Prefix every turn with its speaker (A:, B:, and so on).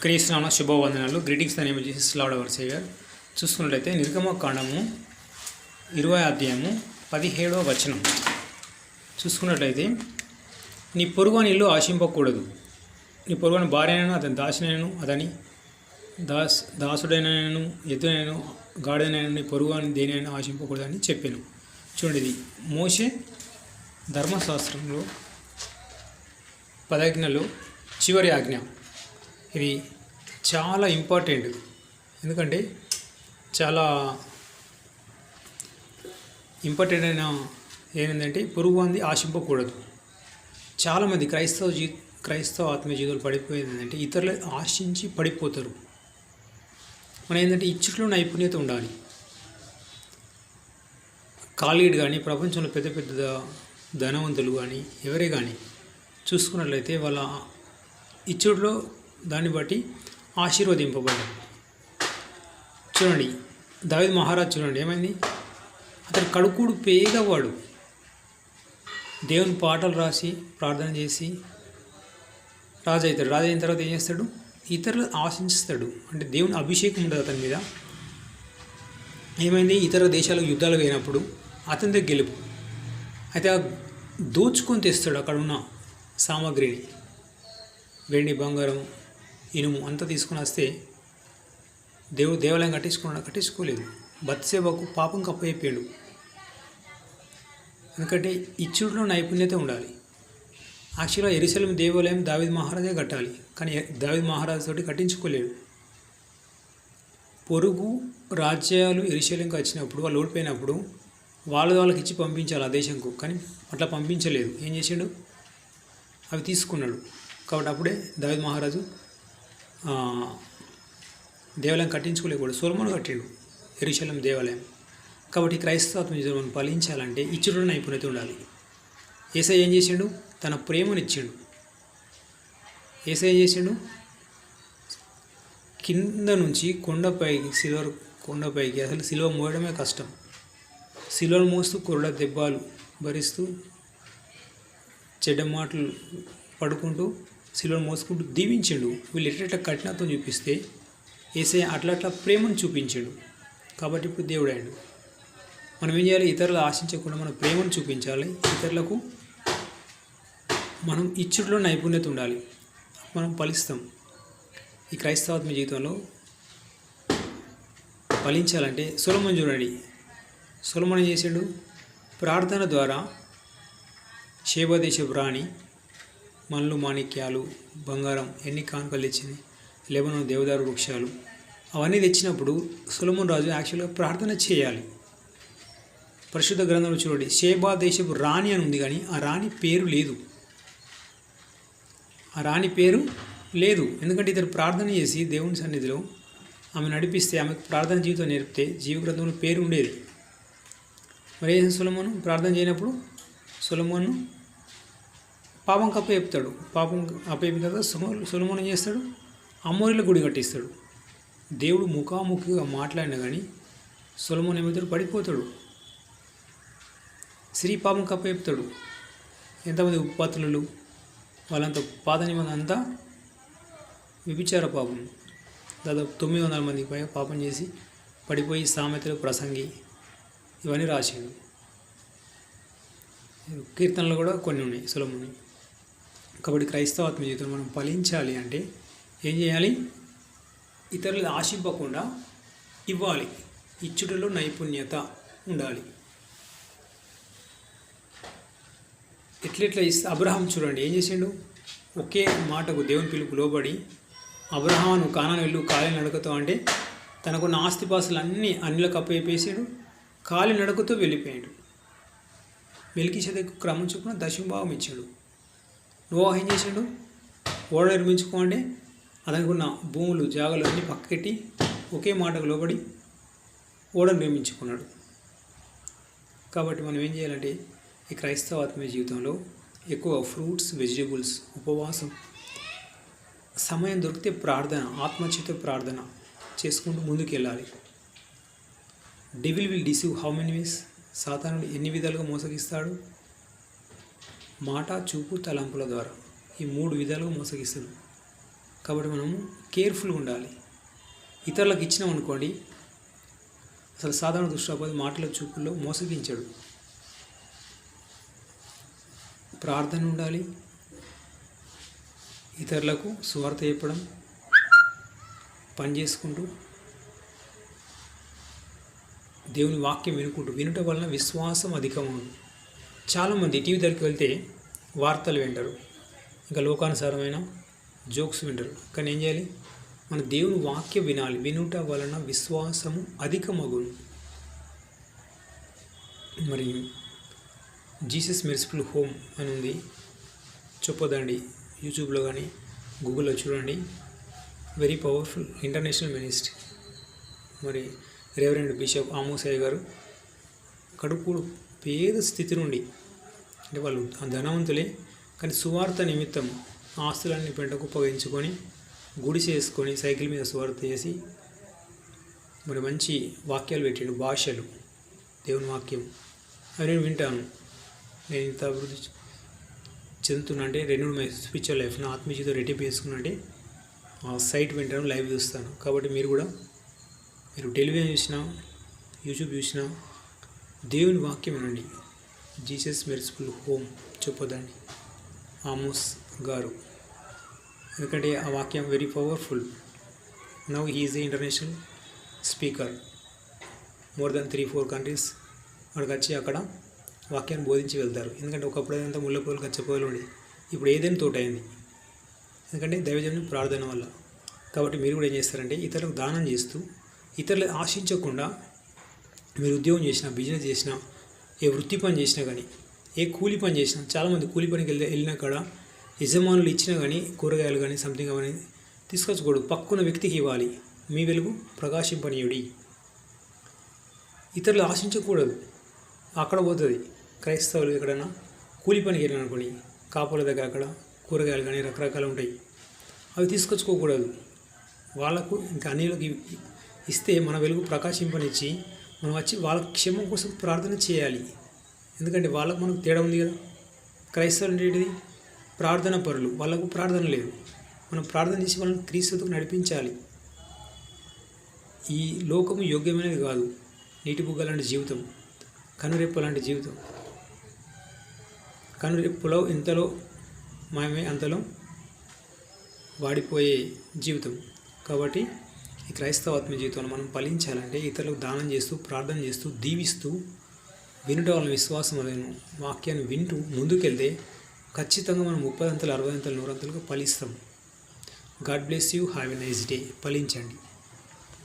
A: క్రీస్తునామ శుభవందనాలు. Greetings name ఏమి Lord our saviour చూసుకున్నట్లయితే నిర్గమ కాండము ఇరవై అధ్యాయము పదిహేడవ వచనం. చూసుకున్నట్లయితే నీ పొరుగుని ఇల్లు ఆశింపకూడదు. నీ పొరుగుని భార్యనైనా అతని దాసినైనను అతని దాస్ దాసుడైనను ఎద్దునైనను గాడిదైనను నీ పొరుగుని దేనైనా ఆశింపకూడదని చెప్పాను. చూడండి మోసే మోషే ధర్మశాస్త్రంలో పదాజ్ఞలో చివరి ఆజ్ఞ. ఇది చాలా ఇంపార్టెంట్ ఎందుకంటే చాలా ఇంపార్టెంట్ అయిన ఏంటంటే పురుగు అంది ఆశింపకూడదు. చాలామంది క్రైస్తవ జీ క్రైస్తవ ఆత్మీయ జీవితాలు పడిపోయేది ఏంటంటే ఇతరులు ఆశించి పడిపోతారు. మన ఏంటంటే ఇచ్చుట్లో నైపుణ్యత ఉండాలి. కాలీడ్ కానీ ప్రపంచంలో పెద్ద పెద్ద ధనవంతులు కానీ ఎవరే కానీ చూసుకున్నట్లయితే వాళ్ళ ఇచ్చుడులో దాన్ని బట్టి ఆశీర్వదింపబడ్డాడు చూడండి దావిద్ మహారాజ్ చూడండి ఏమైంది? అతడు కడుకుడు పేదవాడు. దేవుని పాటలు రాసి ప్రార్థన చేసి రాజు అవుతాడు. రాజు అయిన తర్వాత ఏం చేస్తాడు? ఇతరులు ఆశించుతాడు. అంటే దేవుని అభిషేకం ఉండదు అతని మీద. ఏమైంది? ఇతర దేశాలకు యుద్ధాలు పోయినప్పుడు అతని దగ్గర గెలుపు అయితే దోచుకొని తెస్తాడు అక్కడ ఉన్న సామాగ్రిని. వెండి బంగారం ఇనుము అంతా తీసుకుని వస్తే దేవుడు దేవాలయం కట్టించుకున్నాడు కట్టించుకోలేదు. బత్సేవకు పాపం కప్పయిపోయాడు ఎందుకంటే ఇచ్చుడులో నైపుణ్యత ఉండాలి. యాక్చువల్గా ఎరిశలం దేవాలయం దావిద్ మహారాజే కట్టాలి. కానీ దావిద్ మహారాజు తోటి కట్టించుకోలేడు పొరుగు రాజ్యాలు ఎరిశలంకి వచ్చినప్పుడు వాళ్ళు ఓడిపోయినప్పుడు వాళ్ళ వాళ్ళకి ఇచ్చి పంపించాలి ఆ దేశంకు. కానీ అట్లా పంపించలేదు. ఏం చేసాడు? అవి తీసుకున్నాడు. కాబట్టి అప్పుడే దావిద్ మహారాజు దేవాలయం కట్టించుకోలేకూడదు. సోలమోను కట్టాడు ఎరుశలం దేవాలయం. కాబట్టి క్రైస్తవాత్మ జీవితం మనం ఫలించాలంటే ఇచ్చుడు నైపుణ్యత ఉండాలి. ఏసై ఏం చేసిండు? తన ప్రేమనిచ్చిండు ఏసై ఏం చేసిండు? కింద నుంచి కొండపైకి సిల్వర్ కొండపైకి అసలు సిలువ మోయడమే కష్టం. సిలువను మోస్తూ కొరడ దెబ్బలు భరిస్తూ చెడ్డ మాటలు పడుకుంటూ శిలువను మోసుకుంటూ దీవించిండు. వీళ్ళు ఎట్లా కఠినత్వం చూపిస్తే ఏసే అట్లా అట్లా ప్రేమను చూపించాడు. కాబట్టి ఇప్పుడు దేవుడు అయ్యాడు. మనం ఏం చేయాలి? ఇతరులు ఆశించకుండా మనం ప్రేమను చూపించాలి. ఇతరులకు మనం ఇచ్చుట్లో నైపుణ్యత ఉండాలి. మనం ఫలిస్తాం. ఈ క్రైస్తవాత్మ జీవితంలో ఫలించాలంటే సులభం చూడండి. సులభం చేసాడు ప్రార్థన ద్వారా శేభదేశపు రాణి మన్లు మాణిక్యాలు బంగారం ఎన్ని కానుకలు తెచ్చింది? లెబనోన్ దేవదారు వృక్షాలు. అవన్నీ తెచ్చినప్పుడు సులమన్ రాజు యాక్చువల్గా ప్రార్థన చేయాలి. పరిశుద్ధ గ్రంథంలో చూడండి షేబా దేశపు రాణి అని ఉంది కానీ ఆ రాణి పేరు లేదు. ఆ రాణి పేరు లేదు. ఎందుకంటే ఇద్దరు ప్రార్థన చేసి దేవుని సన్నిధిలో ఆమె నడిపిస్తే ఆమెకు ప్రార్థన జీవితం నేర్పితే జీవ గ్రంథంలో పేరు ఉండేది. మరి సులమను? ప్రార్థన చేయనప్పుడు సులమను పాపం కప్ప చెప్తాడు పాపం అప్పేపిన తర్వాత సుమ చేస్తాడు? అమ్మోరిల గుడి కట్టిస్తాడు. దేవుడు ముఖాముఖిగా మాట్లాడినా కానీ సులమన్ ఏమవుతాడు పడిపోతాడు. స్త్రీ పాపం కప్ప చెప్తాడు ఎంతమంది ఉత్పత్తులు వాళ్ళంతా పాత నిబంధన అంతా విభిచార పాపం. దాదాపు తొమ్మిది వందల మందికి పైగా పాపం చేసి పడిపోయి సామెతలు ప్రసంగి ఇవన్నీ రాశాడు కీర్తనలు కూడా కొన్ని ఉన్నాయి సులభముని కాబట్టి క్రైస్తవాత్మ జీవితం మనం ఫలించాలి అంటే ఏం చేయాలి? ఇతరులు ఆశింపకుండా ఇవ్వాలి. ఇచ్చుటలో నైపుణ్యత ఉండాలి. ఎట్లెట్లా ఇస్తే అబ్రహాం చూడండి ఏం చేసిండు? ఒకే మాటకు దేవుని పిలుపు లోబడి అబ్రహాను కానాను వెళ్ళు కాలి నడకతో అంటే తనకున్న ఆస్తిపాసులు అన్నీ అన్నిలకు అప్పయిపేసాడు కాలి నడకతో వెళ్ళిపోయాడు. వెలికి చదువు క్రమం చొప్పున దశంభావం ఇచ్చాడు. వివాహం ఏం చేశాడు. ఓడ నిర్మించుకోండి. అతనికి భూములు జాగాలు అన్నీ పక్కెట్టి ఒకే మాటకు లోబడి ఓడ నిర్మించుకున్నాడు. కాబట్టి మనం ఏం చేయాలంటే ఈ క్రైస్తవ ఆత్మీయ జీవితంలో ఎక్కువ ఫ్రూట్స్ వెజిటబుల్స్ ఉపవాసం సమయం దొరికితే ప్రార్థన ఆత్మచిత ప్రార్థన చేసుకుంటూ ముందుకు వెళ్ళాలి devil will deceive how many ways సాతానుడు ఎన్ని విధాలుగా మోసగిస్తాడు? మాట చూపు తలంపుల ద్వారా ఈ మూడు విధాలుగా మోసగిస్తారు కాబట్టి మనము కేర్ఫుల్గా ఉండాలి. ఇతరులకు ఇచ్చినాం అనుకోండి అసలు సాధారణ దృష్టిపోతే మాటల చూపుల్లో మోసగించాడు. ప్రార్థన ఉండాలి. ఇతరులకు సువార్త చెప్పడం పని చేసుకుంటూ దేవుని వాక్యం వినుకుంటూ వినుట వలన విశ్వాసం అధికమవును. చాలామంది టీవీ దగ్గరికి వెళ్తే వార్తలు వింటారు. ఇంకా లోకానుసారమైన జోక్స్ వింటారు. కానీ ఏం చేయాలి? మన దేవుని వాక్యం వినాలి. వినుట వలన విశ్వాసము అధికమగును. మరి జీసస్ మెర్సిఫుల్ హోమ్ అని ఉంది. చెప్పొద్దండి. యూట్యూబ్లో కానీ గూగుల్లో చూడండి. వెరీ పవర్ఫుల్ ఇంటర్నేషనల్ మినిస్ట్రీ మరి రెవరెండ్ బిషప్ ఆమోసయ్య గారు కడుపు పేద స్థితి నుండి అంటే వాళ్ళు ధనవంతులే కానీ సువార్త నిమిత్తం ఆస్తులన్నీ పెంటకు ఉపయోగించుకొని గుడి చేసుకొని సైకిల్ మీద సువార్త చేసి మరి మంచి వాక్యాలు పెట్టాడు భాషలు దేవుని వాక్యం. అవి నేను వింటాను. నేను ఇంత అభివృద్ధి చెందుతున్నా అంటే రెండు మై స్పిరిచువల్ లైఫ్ నా ఆత్మీయ జీవితం రెడీ చేసుకున్నా అంటే ఆ సైట్ వింటాను లైవ్ చూస్తాను. కాబట్టి మీరు కూడా మీరు టెలివిజన్ చూసినా యూట్యూబ్ చూసినా దేవుని వాక్యం వినండి. జీసస్ మెర్సిఫుల్ హోమ్ చెప్పదండి ఆమోస్ గారు. ఎందుకంటే ఆ వాక్యం very powerful now he is a international speaker more than three four countries అక్కడికి వచ్చి అక్కడ వాక్యాన్ని బోధించి వెళ్తారు. ఎందుకంటే ఒకప్పుడు అదంతా ముళ్ళపోలు కచ్చపోలు ఉండి ఇప్పుడు ఏదైనా తోట అయింది ఎందుకంటే దైవజనం ప్రార్థన వల్ల. కాబట్టి మీరు కూడా ఏం చేస్తారంటే ఇతరులకు దానం చేస్తూ ఇతరులు ఆశించకుండా మీరు ఉద్యోగం చేసినా బిజినెస్ చేసినా ఏ వృత్తి పని చేసినా కానీ ఏ కూలి పని చేసినా చాలామంది కూలి పనికి వెళ్ళి వెళ్ళినా కూడా యజమానులు ఇచ్చినా కానీ కూరగాయలు కానీ సంథింగ్ అవన్నీ తీసుకొచ్చకూడదు పక్కున్న వ్యక్తికి ఇవ్వాలి. మీ వెలుగు ప్రకాశింపనీయుడి. ఇతరులు ఆశించకూడదు. అక్కడ పోతుంది. క్రైస్తవులు ఎక్కడైనా కూలి పనికి వెళ్ళిన అనుకోండి కాపుల దగ్గర అక్కడ కూరగాయలు కానీ రకరకాలు ఉంటాయి. అవి తీసుకొచ్చుకోకూడదు. వాళ్ళకు ఇంకా అన్నిలకు ఇస్తే మన వెలుగు ప్రకాశింపనిచ్చి మనం వచ్చి వాళ్ళ క్షేమం కోసం ప్రార్థన చేయాలి. ఎందుకంటే వాళ్ళకు మనకు తేడా ఉంది కదా. క్రైస్తవులు అంటే ఏంటిది? ప్రార్థన పరులు. వాళ్ళకు ప్రార్థన లేదు. మనం ప్రార్థన చేసి వాళ్ళని క్రీస్తుకు నడిపించాలి. ఈ లోకము యోగ్యమైనది కాదు. నీటి బుగ్గ లాంటి జీవితం. కనురెప్ప లాంటి జీవితం. కనురెప్పులో ఇంతలో మాయమే అంతలో వాడిపోయే జీవితం. కాబట్టి క్రైస్తవ ఆత్మ జీవితంలో మనం ఫలించాలంటే ఇతరులకు దానం చేస్తూ ప్రార్థన చేస్తూ దీవిస్తూ వినుట వాళ్ళ విశ్వాసం అనే వాక్యాన్ని వింటూ ముందుకెళ్తే ఖచ్చితంగా మనం ముప్పై అంతలు అరవై అంతలు నూరంతలుగా ఫలిస్తాం. God bless you. Have a nice day. ఫలించండి.